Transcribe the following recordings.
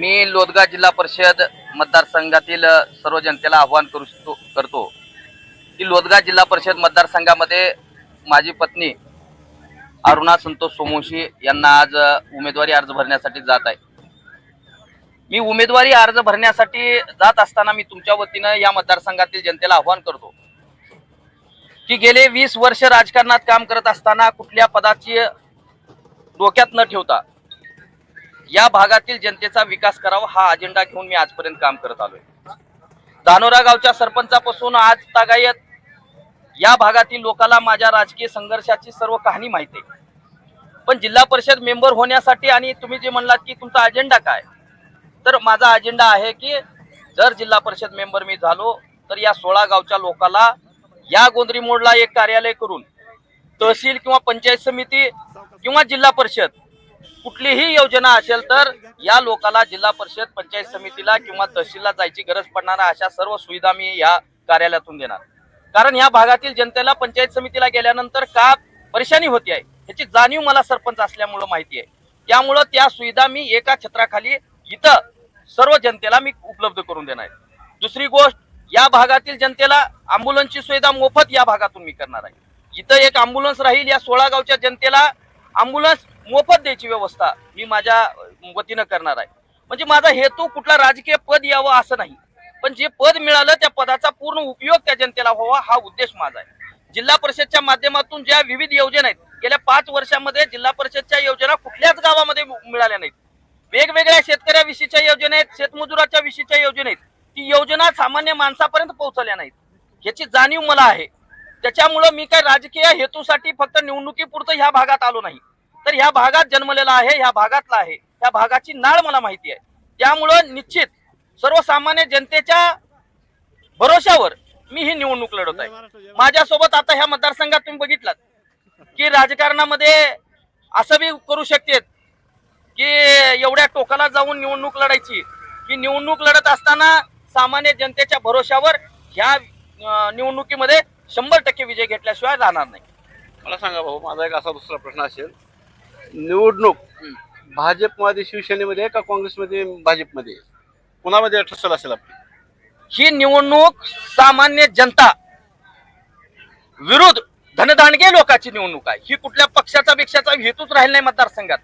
मी लोदगा जिल्हा परिषद मतदारसंघातील सर्व जनतेला आव्हान करू शकतो करतो. की लोदगा जिल्हा परिषद मतदारसंघामध्ये माझी पत्नी अरुणा संतोष सोमवंशी यांना आज उमेदवारी अर्ज भरण्यासाठी जात आहे. मी उमेदवारी अर्ज भरण्यासाठी जात असताना मी तुमच्या वतीनं या मतदारसंघातील जनतेला आव्हान करतो की गेले वीस वर्ष राजकारणात काम करत असताना कुठल्या पदाची डोक्यात न ठेवता या भागातील जनतेचा विकास करावा हा अजेंडा घेऊन मी आजपर्यंत काम करत आलोय. धानोरा गावच्या सरपंचापासून आज तागायत या भागातील लोकांना माझ्या राजकीय संघर्षाची सर्व कहाणी माहिती आहे. पण जिल्हा परिषद मेंबर होण्यासाठी आणि तुम्ही जे म्हणलात की तुमचा अजेंडा काय तर माझा अजेंडा आहे की जर जिल्हा परिषद मेंबर मी झालो तर या सोळा गावच्या लोकाला या गोंधरी मोडला एक कार्यालय करून तहसील किंवा पंचायत समिती किंवा जिल्हा परिषद कुठलीही योजना असेल तर या लोकाला जिल्हा परिषद पंचायत समितीला किंवा तहसीलला जायची गरज पडणार अशा सर्व सुविधा मी या कार्यालयातून देणार. कारण या भागातील जनतेला पंचायत समितीला गेल्यानंतर का परेशानी होती आहे? ह्याची जाणीव मला सरपंच असल्यामुळं माहिती आहे. त्यामुळं त्या सुविधा मी एका छत्राखाली इथं सर्व जनतेला मी उपलब्ध करून देणार आहे. दुसरी गोष्ट या भागातील जनतेला अँब्युलन्सची सुविधा मोफत या भागातून मी करणार आहे. इथं एक अँब्युलन्स राहील या सोळा गावच्या जनतेला अँब्युलन्स मोफत द्यायची व्यवस्था मी माझ्या वतीनं करणार आहे. म्हणजे माझा हेतू कुठला राजकीय पद यावं असं नाही. पण जे पद मिळालं त्या पदाचा पूर्ण उपयोग त्या जनतेला व्हावा हा उद्देश माझा आहे. जिल्हा परिषदच्या माध्यमातून ज्या विविध योजना आहेत गेल्या पाच वर्षामध्ये जिल्हा परिषदच्या योजना कुठल्याच गावामध्ये मिळाल्या नाहीत. वेगवेगळ्या शेतकऱ्याविषयीच्या योजना आहेत शेतमजुराच्या विषयीच्या योजना आहेत ती योजना सामान्य माणसापर्यंत पोहोचल्या नाहीत. ह्याची जाणीव मला आहे. त्याच्यामुळं मी काय राजकीय हेतूसाठी फक्त निवडणुकीपुरतं ह्या भागात आलो नाही. तर ह्या भागात जन्मलेला आहे ह्या भागातला आहे ह्या भागाची नाळ मला माहिती आहे. त्यामुळं निश्चित सर्वसामान्य जनतेच्या भरोशावर मी ही निवडणूक लढवत आहे. माझ्यासोबत आता ह्या मतदारसंघात तुम्ही बघितलात की राजकारणामध्ये असं बी करू शकतेत की एवढ्या टोकाला जाऊन निवडणूक लढायची की निवडणूक लढत असताना सामान्य जनतेच्या भरोशावर ह्या निवडणुकीमध्ये शंभर टक्के विजय घेतल्याशिवाय राहणार नाही. मला सांगा भाऊ माझा एक असा दुसरा प्रश्न असेल. निवडणूक भाजपमध्ये शिवसेनेमध्ये का काँग्रेसमध्ये भाजपमध्ये? कुणामध्ये ठसल असेल आपली? ही निवडणूक सामान्य जनता विरुद्ध धनदांडगे लोकांची निवडणूक आहे. ही कुठल्या पक्षाचा पेक्षाचा हेतूच राहिला नाही मतदारसंघात.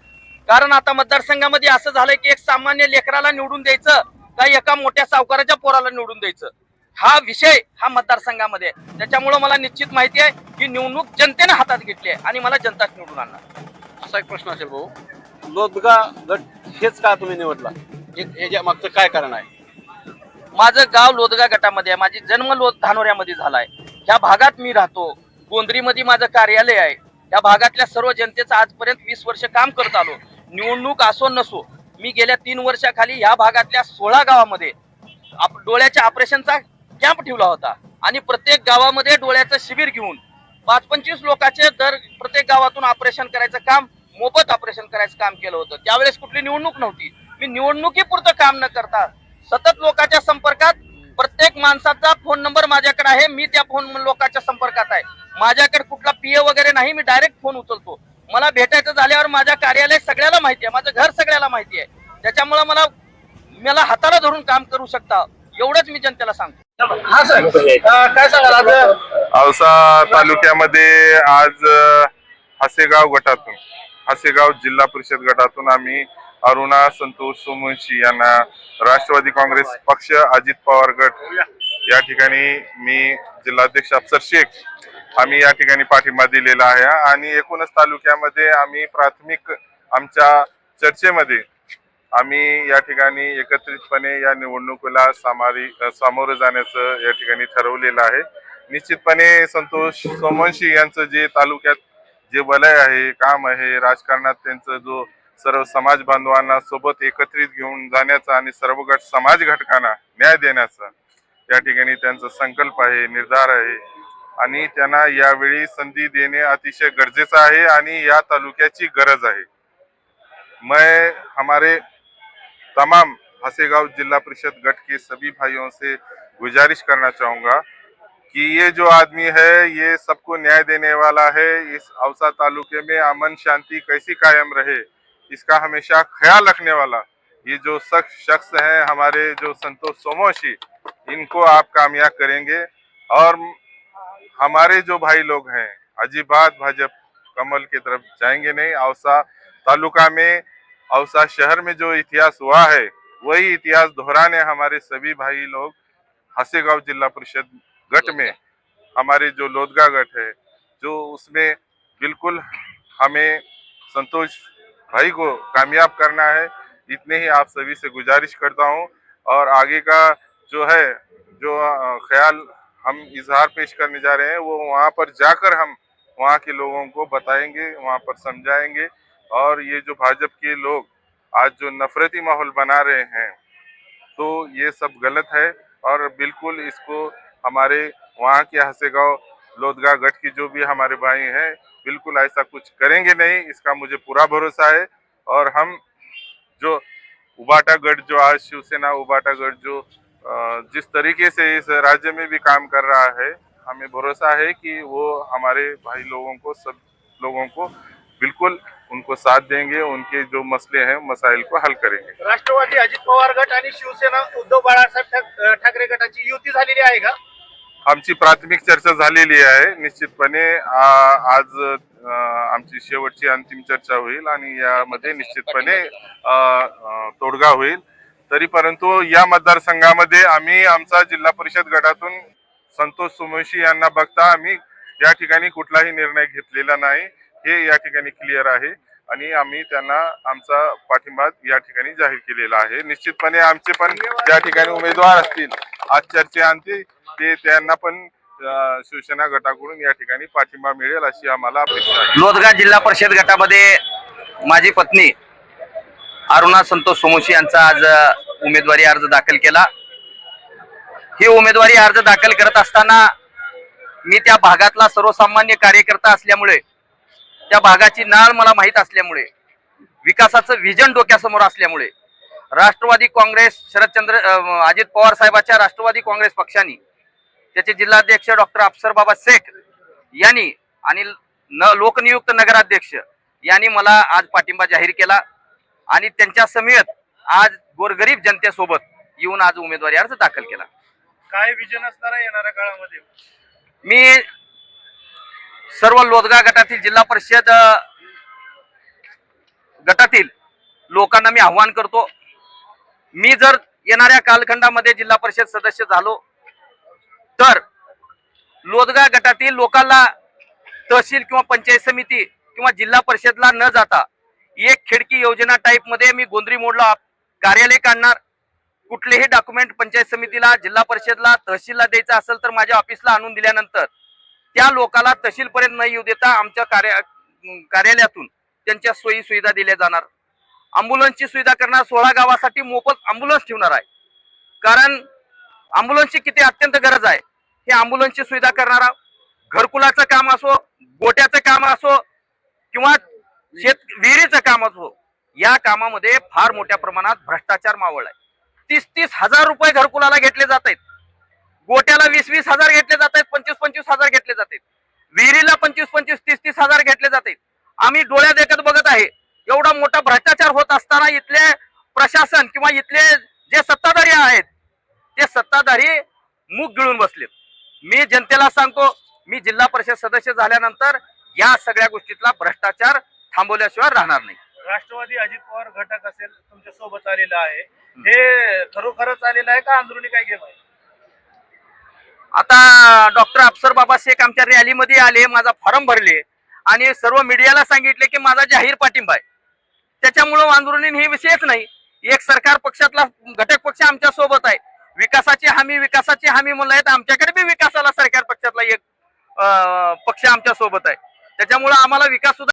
कारण आता मतदारसंघामध्ये असं झालंय की एक सामान्य लेकराला निवडून द्यायचं का एका मोठ्या सावकाराच्या पोराला निवडून द्यायचं? हा विषय हा मतदारसंघामध्ये आहे. त्याच्यामुळं मला निश्चित माहिती आहे ही निवडणूक जनतेने हातात घेतली आहे आणि मला जनताच निवडून आणणार. असा एक प्रश्न असेल भाऊ. लोदगा गट हेच का तुम्ही निवडला? हे- ह्याच्या मागचं काय कारण आहे? माझं गाव लोदगा गटामध्ये आहे. माझी जन्म लो धानोऱ्यामध्ये झालाय. ह्या भागात मी राहतो. गोंधरीमध्ये माझं कार्यालय आहे. या भागातल्या सर्व जनतेचं आजपर्यंत वीस वर्ष काम करत आलो. निवडणूक असो नसो मी गेल्या तीन वर्षाखाली ह्या भागातल्या सोळा गावामध्ये आप डोळ्याच्या ऑपरेशनचा कॅम्प ठेवला होता. आणि प्रत्येक गावामध्ये डोळ्याचं शिबिर घेऊन पाच पंचवीस लोकांचे दर प्रत्येक गावातून ऑपरेशन करायचं काम मोफत ऑपरेशन करायचं काम केलं होतं. त्यावेळेस कुठली निवडणूक नव्हती. मी निवडणुकीपुरतं काम न करता सतत लोकांच्या संपर्कात प्रत्येक माणसाचा फोन नंबर माझ्याकडे आहे. मी त्या फोन लोकांच्या संपर्कात आहे. माझ्याकडे कुठला पीए वगैरे नाही. मी डायरेक्ट फोन उचलतो. मला भेटायचं झाल्यावर माझ्या कार्यालय सगळ्याला माहिती आहे. माझं घर सगळ्याला माहिती आहे. त्याच्यामुळे मला मला हाताला धरून काम करू शकता. एवढंच मी जनतेला सांगतो. हा सर. काय सांगाल आज? औसा तालुक्यामध्ये आज हसेगाव गटातून हसेगाव जिल्हा परिषद गटातून आम्ही अरुणा संतोष सोमवंशी यांना राष्ट्रवादी काँग्रेस पक्ष अजित पवार गट या ठिकाणी मी जिल्हाध्यक्ष अफसर शेख आम्ही या ठिकाणी पाठिंबा दिलेला आहे. आणि एकूणच तालुक्यामध्ये आम्ही प्राथमिक आमच्या चर्चेमध्ये आम्ही या ठिकाणी एकत्रितपणे या निवडणुकीला सामारी सामोरं जाण्याचं या ठिकाणी ठरवलेलं आहे. निश्चितपणे संतोष सोमवंशी यांचं जे तालुक्यात जे वलय आहे काम आहे राजकारणात त्यांचं जो सर्व समाज बांधवांना सोबत एकत्रित घेऊन जाण्याचा आणि सर्व गट समाज घटकांना न्याय देण्याचा या ठिकाणी त्यांचा संकल्प आहे निर्धार आहे. आणि त्यांना यावेळी संधी देणे अतिशय गरजेचं आहे आणि या तालुक्याची गरज आहे. मैं हमारे तमाम हसेगांव जिला परिषद गट के सभी भाइयों से गुजारिश करना चाहूँगा कि ये जो आदमी है, ये सबको न्याय देने वाला है। इस अवसा तालुके में अमन शांति कैसी कायम रहे, इसका हमेशा ख्याल रखने वाला ये जो शख्स शख्स हैं, हमारे जो संतोष सोमोशी, इनको आप कामयाब करेंगे। और हमारे जो भाई लोग हैं, अजीबात भाजपा कमल की तरफ़ जाएँगे नहीं, औसा तालुका में औसा शहर में जो इतिहास हुआ है, वही इतिहास दोहराने हमारे सभी भाई लोग हसेगांव जिला परिषद गट में, हमारे जो लोदगा गट है, जो उसमें बिल्कुल हमें संतोष भाई को कामयाब करना है, इतने ही आप सभी से गुजारिश करता हूँ। और आगे का जो है, जो ख्याल हम इजहार पेश करने जा रहे हैं, वो वहाँ पर जाकर हम वहाँ के लोगों को बताएँगे, वहाँ पर समझाएँगे। और ये जो भाजपा के लोग आज जो नफरती माहौल बना रहे हैं तो ये सब गलत है और बिल्कुल इसको हमारे वहाँ के हसेगांव लोदगा गढ़ की जो भी हमारे भाई हैं, बिल्कुल ऐसा कुछ करेंगे नहीं, इसका मुझे पूरा भरोसा है। और हम जो उबाटागढ़ जो आज शिवसेना उबाटागढ़ जो जिस तरीके से इस राज्य में भी काम कर रहा है, हमें भरोसा है कि वो हमारे भाई लोगों को, सब लोगों को बिल्कुल उनको साथ देंगे उनके जो मसले हैं मसाइल को हल करेंगे। राष्ट्रवादी अजित पवार गट आणि शिवसेना उद्धव बाळासाहेब ठाकरे गटाची युती झालेली आहे का? आमची प्राथमिक चर्चा झालेली आहे निश्चितपणे आज आमची शेवटची अंतिम चर्चा होईल आणि यामध्ये निश्चितपणे तोडगा होईल. तरी परंतु या मतदारसंघामध्ये आम्ही आमचा जिल्हा परिषद गटातून संतोष सुमोशी यांना बघता आम्ही या ठिकाणी कुठलाही निर्णय घेतलेला नाही. हे या ठिकाणी क्लिअर आहे आणि आम्ही त्यांना आमचा पाठिंबा या ठिकाणी जाहीर केलेला आहे. निश्चितपणे आमचे पण ज्या ठिकाणी उमेदवार असतील. आज चर्चेअंती ते त्यांना पण शिवसेना गटाकडून या ठिकाणी पाठिंबा मिळेल अशी आम्हाला अपेक्षा आहे. लोदगा जिल्हा परिषद गटामध्ये माझी पत्नी अरुणा संतोष सोमोशी यांचा आज उमेदवारी अर्ज दाखल केला. ही उमेदवारी अर्ज दाखल करत असताना मी त्या भागातला सर्वसामान्य कार्यकर्ता असल्यामुळे त्या भागाची नाळ मला माहीत असल्यामुळे विकासाचं विजन डोक्यासमोर असल्यामुळे राष्ट्रवादी काँग्रेस शरदचंद्र अजित पवार साहेबाच्या राष्ट्रवादी काँग्रेस पक्षाने त्याचे जिल्हाध्यक्ष डॉक्टर अफसर बाबा शेख यांनी आणि न लोकनियुक्त नगराध्यक्ष यांनी मला आज पाठिंबा जाहीर केला आणि त्यांच्या समेत आज गोरगरीब जनतेसोबत येऊन आज उमेदवारी अर्ज दाखल केला. काय विजन असणार आहे येणाऱ्या काळामध्ये? मी सर्व लोदगा गटातील जिल्हा परिषद गटातील लोकांना मी आव्हान करतो. मी जर येणाऱ्या कालखंडामध्ये जिल्हा परिषद सदस्य झालो तर लोदगा गटातील लोकांना तहसील किंवा पंचायत समिती किंवा जिल्हा परिषदला न जाता एक खिडकी योजना टाईपमध्ये मी गोंधळी मोडला कार्यालय काढणार. कुठलेही डॉक्युमेंट पंचायत समितीला जिल्हा परिषदला तहसीलला द्यायचं असेल तर माझ्या ऑफिसला आणून दिल्यानंतर त्या लोकाला तहसीलपर्यंत न येऊ देता आमच्या कार्या कार्यालयातून त्यांच्या सोयी सुविधा दिल्या जाणार. अँब्युलन्सची सुविधा करणार सोळा गावासाठी मोफत अँब्युलन्स ठेवणार आहे. कारण अँब्युलन्सची किती अत्यंत गरज आहे. हे अँब्युलन्सची सुविधा करणारा घरकुलाचं काम असो गोट्याचं काम असो किंवा शेत विहिरीचं काम असो या कामामध्ये फार मोठ्या प्रमाणात भ्रष्टाचार मावळ आहे तीस तीस हजार रुपये घरकुलाला घेतले जात आहेत. गोट्याला वीस वीस हजार घेतले जात आहेत पंचवीस पंचवीस हजार घेतले जात. आहेत विहिरीला पंचवीस पंचवीस तीस तीस हजार घेतले जात. आम्ही डोळ्या देखत बघत आहे एवढा मोठा भ्रष्टाचार होत असताना इथले प्रशासन किंवा इथले जे सत्ताधारी आहेत ते सत्ताधारी मुख गिळून बसलेत मी जनतेला सांगतो मी जिल्हा परिषद सदस्य झाल्यानंतर या सगळ्या गोष्टीतला भ्रष्टाचार थांबवल्याशिवाय राहणार नाही. राष्ट्रवादी अजित पवार घटक असेल तुमच्यासोबत आलेला आहे. हे खरोखरच आलेलं आहे का अंदरुनी काय गेम आहे? आता डॉक्टर अफसर बाबा शेख आमच्या रॅलीमध्ये आले माझा फॉर्म भरले आणि सर्व मीडियाला सांगितले की माझा जाहीर पाठिंबा आहे. त्याच्यामुळं आंदोलन हे विषयच नाही. एक सरकार पक्षातला घटक पक्ष आमच्यासोबत आहे. विकासाची हमी विकासाची हमी म्हणलं आहे तर आमच्याकडे बी विकासाला सरकार पक्षातला एक पक्ष आमच्यासोबत आहे. त्याच्यामुळं आम्हाला विकास सुद्धा